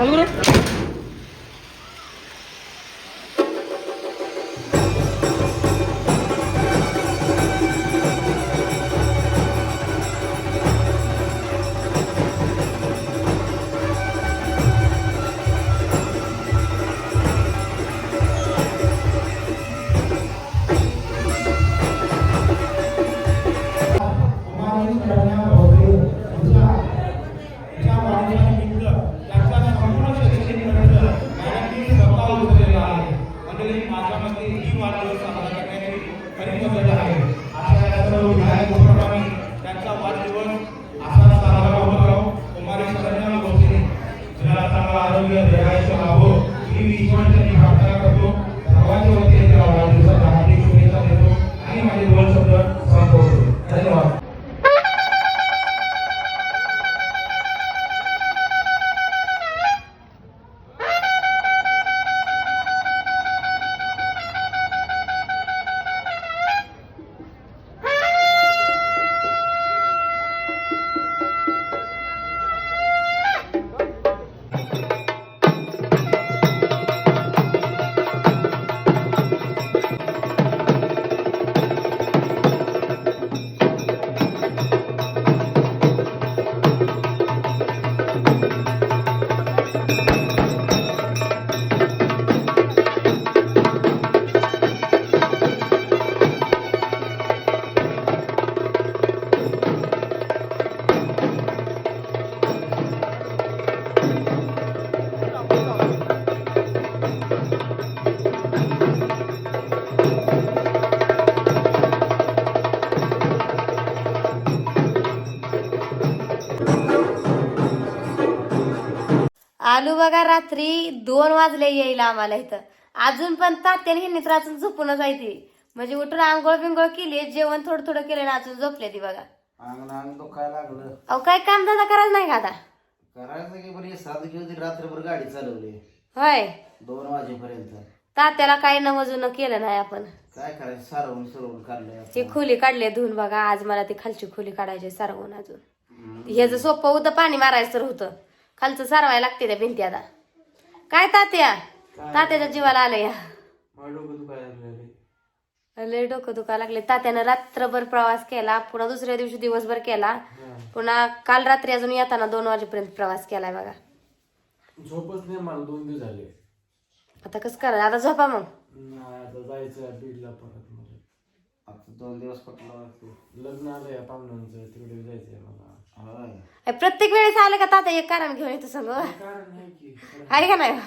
चालू करू त्यांचा आलू बघा रात्री दोन वाजले येईल आम्हाला इथं. अजून पण तात्याने ह्यांनी तर अजून झोपूनच आहे ती. म्हणजे उठून आंघोळ बिंघोळ केली जेवण थोडं थोडं केलं ना अजून झोपले ती बघा. अंगण अंग दुखायला लागलं. अहो काय काम धंदा करायचं नाही का आता? करायचं की बरी सात घेऊन रात्रभर गाडी चालवली. होय. दोन वाजेपर्यंत. तात्याला काय नवजून केलं नाही आपण. काय करायचं सारवून सरवून काढलंय ती खोली काढली धुवून बघा. आज मला ती खालची खोली काढायची सारवून अजून. ह्याचं सोपं होतं पाणी मारायचं तर होतं. खालचं सारवायला लागते त्या भिंती आता. काय तात्या? तात्याच्या जीवाला आलं या लय डोकं दुखा लागले तात्यानं रात्रभर प्रवास केला पुन्हा दुसऱ्या दिवशी दिवसभर केला पुन्हा काल रात्री अजून येताना दोन वाजेपर्यंत प्रवास केलाय बघा. झोपच नाही मला दोन दिवस झाले. आता कसं करा आता झोपा मग. नाही आता जायचं बीडला परत मला. आता दोन दिवस पटलं वाटतं. लग्न आलं या पाहुण्यांचं तिकडे जायचंय मला. होय. प्रत्येक वेळेस आलं का तात्या? एक कारण घेऊन येतो संग कारण नाही की आहे का नाही?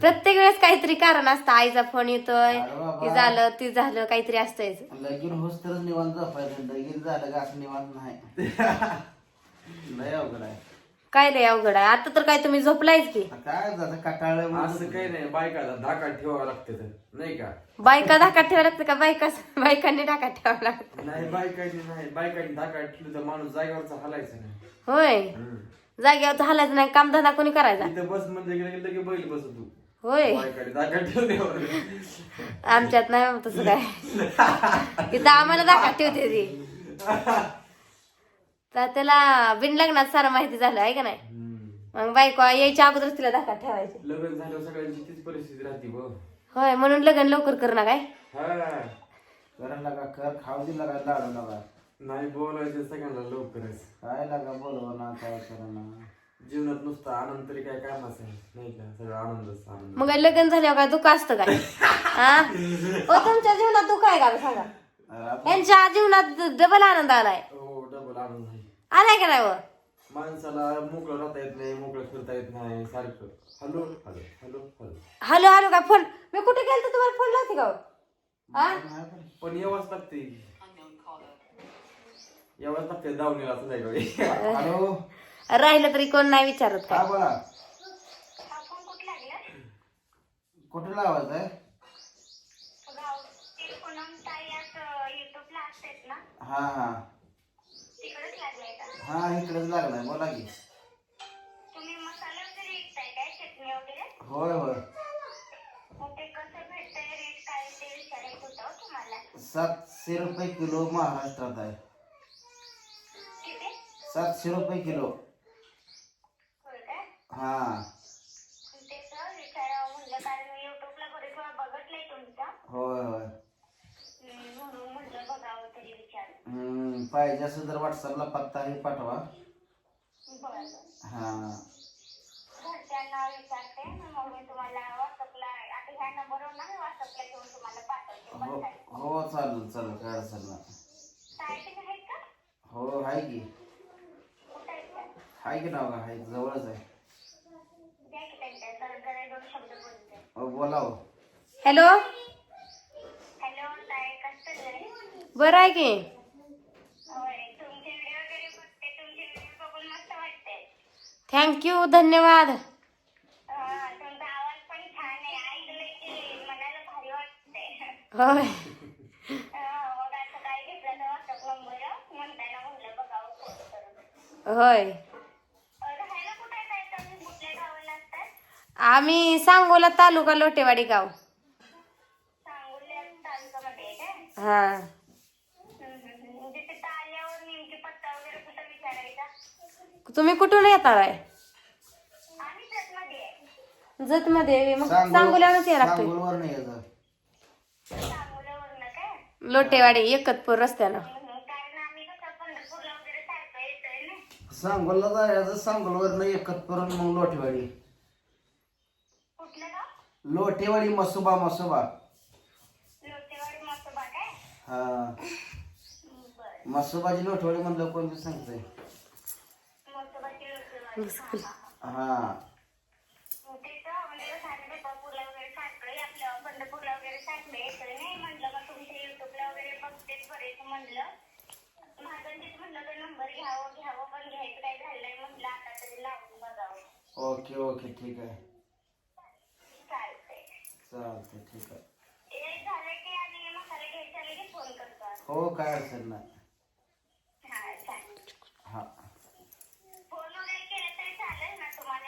प्रत्येक वेळेस काहीतरी कारण असतं. आईचा फोन येतोय. हे झालं ते झालं काहीतरी असतंय. लगीन होस तरच निवांत झोपायचं लगीन झालं का असं निवांत नाही. लय अवघड आहे. काय लय अवघड आहे? आता तर काय तुम्ही झोपलायच की. काय झालं? कटाळलं असं काही नाही बायकाला धाकात ठेवावं लागते तर नाही का? बायका धाकात ठेवावं लागतं का? बायका बायकांनी धाकात ठेवावं लागतं. नाही बायकाची नाही. बायकाची धाकात ठेवली तर माणूस जागेवरचा हलायचं नाही. होय. हम्म. जागेवर तर हालायचं नाही काम धंदा कोणी करायचा? इथं बस म्हणजे गेलं लगे बैल बस तू. होय. धाकात ठेवल्यावर आमच्यात नाही बाबा तसं काय. इथं आम्हाला धाकात ठेवते ती. तर त्याला बिन लग्नात सारं माहिती झालं आहे का नाही. मग बायको यायच्या अगोदर तिला धाकात ठेवायचे. लग्न झाल्यावर सगळ्यांची तीच परिस्थिती राहते बघ. होय म्हणून लग्न लवकर कर ना काय? हा. करायला लागा कर खाऊ दिला का लाडू लागा. नाही बोलायचं सगळ्यांना लवकरच. काय लागा बोलवा ना काय करा ना जीवनात नुसतं आनंद तरी काय कामाचं आहे नाही का? सगळं आनंदच आनंद. मग लग्न झाल्यावर काय दुःख असतं काय? हा? ओ तुमच्या जीवनात दुःख आहे का सांगा? यांच्या जीवनात डबल आनंद आलाय हो डबल आनंद आहे आलाय का नाही हो? माणसाला मोकळं राहता येत नाही मोकळं फिरता येत नाही सारखं. Hello? Hello? Hello? Hello? Hello hello काय फोन? मी कुठे गेलो तर तुम्हाला फोन लावते का हो? हा पण यावाच लागते यावाच लागते दावणीला संध्याकाळी हॅलो? राहिलं तरी कोण नाही विचारत हा काय बोला. कुठे लावायचं आहे? हा हा. हा इकडेच लागलाय बोला की. होय होय. सातशे रुपये किलो महाराष्ट्रात आहे. सातशे रुपये किलो. हा होय होय म्हणून म्हटलं बघावं तरी विचार हम्म, पाहिजे. असेल तर व्हॉट्सअपला पत्ताही पाठवा. बरं हा घरच्यांना विचारते. मग मी तुम्हाला व्हॉट्सअपला आता ह्या नंबरवर ना मी व्हॉट्सअपला घेऊन तुम्हाला पाठवते. हो हो चालेल चालेल. काय अडचण नाही. टायपिंग आहे का? हो आहे की. कुठं आहे का आहे की नाव? आहे जवळच आहे. द्या की त्यांच्या जरा जरा दोन शब्द बोलते हो बोला हो. हॅलो? हॅलो ताई कसं चाललंय बरं आहे की. तुम्ही कुठल्या गावाला असतात आम्ही सांगोला तालुका लोटेवाडी गाव. हा हम्म, हम्म, हम्म. तिथे तिथं आल्यावर नेमकी पत्ता वगैरे कुठं विचारायचा तुम्ही कुठून येणार आहे जत मध्ये मग सांगोल- सांगोल्यावरच या लागतोय. सांगोलवर नाही यायचं लोटेवाडी एकतपूर रस्त्यानं. सांगोलला जायचं सांगोलवर नाही एकत मग लोटेवाडी. लोटेवाडी मसोबा मसोबा. लोटेवाडी मसोबा काय? हा. मसोबाची लोटेवाडी म्हणलं कोण बी सांगतंय? हा, तिथं कसं आहे पंढरपूरला वगैरे सारखं आपलं पंढरपूरला वगैरे सारखं येतोय नाही म्हटलं. का तुमच्या युट्यूबला वगैरे बघतेच बरेच म्हणलं. माझं तेच म्हणलं तर नंबर घ्यावं घ्यावं पण घ्यायचं काय झालंय म्हटलं. आता तरी लावून बघावं. ओके ओके ठीक आहे. चालतंय. चालतंय ठीक आहे. हे झालं की आणि मसाले घ्यायचे आले की फोन करतो हो काय अडचण नाही हा चालेल हा फोन वगैरे केलं तरी चालेल ना तुम्हाला इलेक्ट्रिक असं बोलायला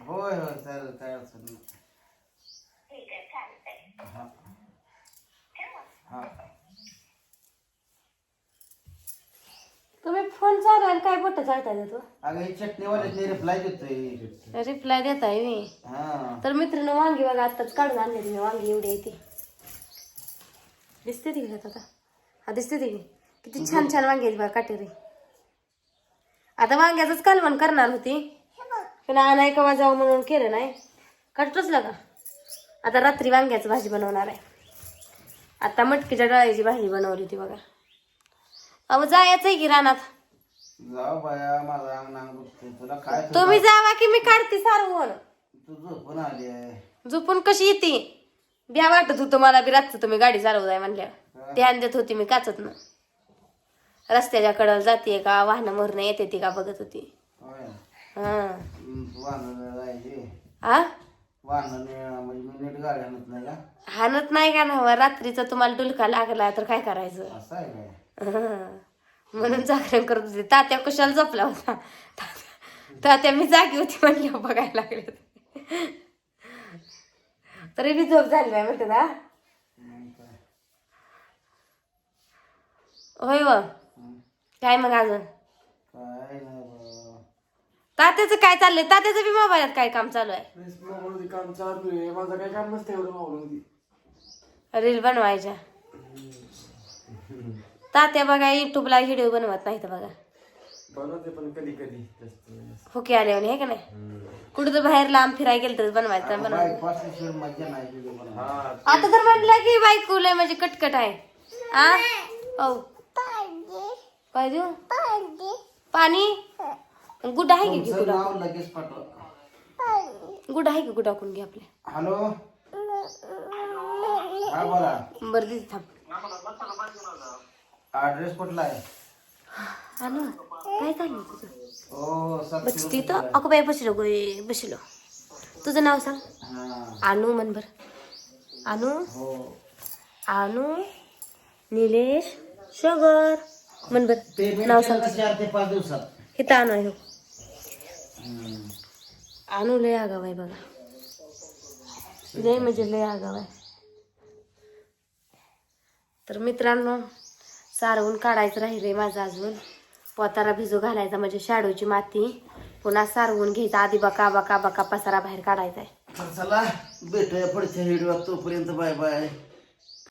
होय होय चालेल काय अडचण नाही. आहे हा. हा. तुम्ही फोन चालू आणि काय बोट चालताय तू? अगं ही चटणीवाल्याने रिप्लाय देतोय. रिप्लाय देताय मी हा. तर मित्रांनो वांगी बघा आत्ताच काढून आणले मी वांगी एवढी येते दिसते ती का आता. हा दिसते ती. किती छान छान वांगी आहेत बघा काटेरी. आता वांग्याचंच कालवण करणार होती. पण आणाय कवा जाऊ म्हणून केलं नाही? काटतोच का? आता रात्री वांग्याची भाजी बनवणार आहे. आता मटकीच्या डाळीची भाजी बनवली होती बघा. अहो जायचं आहे की रानात. जाऊ बाया माझा अंग नांग दुखते तुला काय तुम्ही जावा की मी काढते सारवून तू झोपून आली आहे. झोपून कशी येते? ब्या वाटत होतं मला बी रातचं तुम्ही गाडी चालवताय म्हणल्या ध्यान देत होती मी काचत ना रस्त्याच्या कडं जाते का? वाहनं मरणं येते ती का? बघत होती. होय. हा. हा हानत नाही का ना रात्रीचा तुम्हाला डुलका लागला तर काय करायचं? म्हणून जागरण करत होते. तात्या कशाला झोपला होता? तात्या- तात्या मी जागी होती म्हणली बघायला लागले तरी मी झोप झाली नाही म्हणते ना? मग होय व. काय मग अजून? काय तात्याचं काय चाललंय? तात्याचं बी मोबाईलात काय काम चालू आहे? मोबाईल काम चालू आहे. माझं काय काम नसतं एवढं मोबाईल रील बनवायच्या. तात्या बघा युट्यूबला व्हिडिओ बनवत नाहीत बघा. बनवते पण कधी कधी. हुके आल्यावर हे का नाही? कुठं तर बाहेर लांब फिरायला गेलं तर बनवायचं तर बनवायचं. नाही हा आता तर म्हटलं की बायको लय म्हणजे कटकट आहे. आ? काय देऊ. पाणी? गुड आहे की तुमचं नाव लगेच पाठव. गुड आहे की गुड टाकून घे आपल्या हॅलो? हा बोला. बरं दिदी थांब. ऍड्रेस कुठला आहे? हा ना. काय चाललं तुझं? ओ बस अगं बाई बसलो गोय बसलो. तुझं नाव सांग. हा. अनु मन बर. अनु? हो. अनु? निलेश? शगर? मन बर. पेमेंट नाव सांग केलं चार ते पाच दिवसात. इथं अनु आहे हो. आणू लय आगाव आहे बघा. लय म्हणजे लय आगाव आहे तर मित्रांनो सारवून काढायचं राहिले माझं अजून. पोतारा भिजू घालायचा म्हणजे शाडूची माती. पुन्हा सारवून घ्यायचा. आधी बका बका बका पसारा बाहेर काढायचा आहे चला भेटूया पुढच्या व्हिडिओ तोपर्यंत बाय बाय.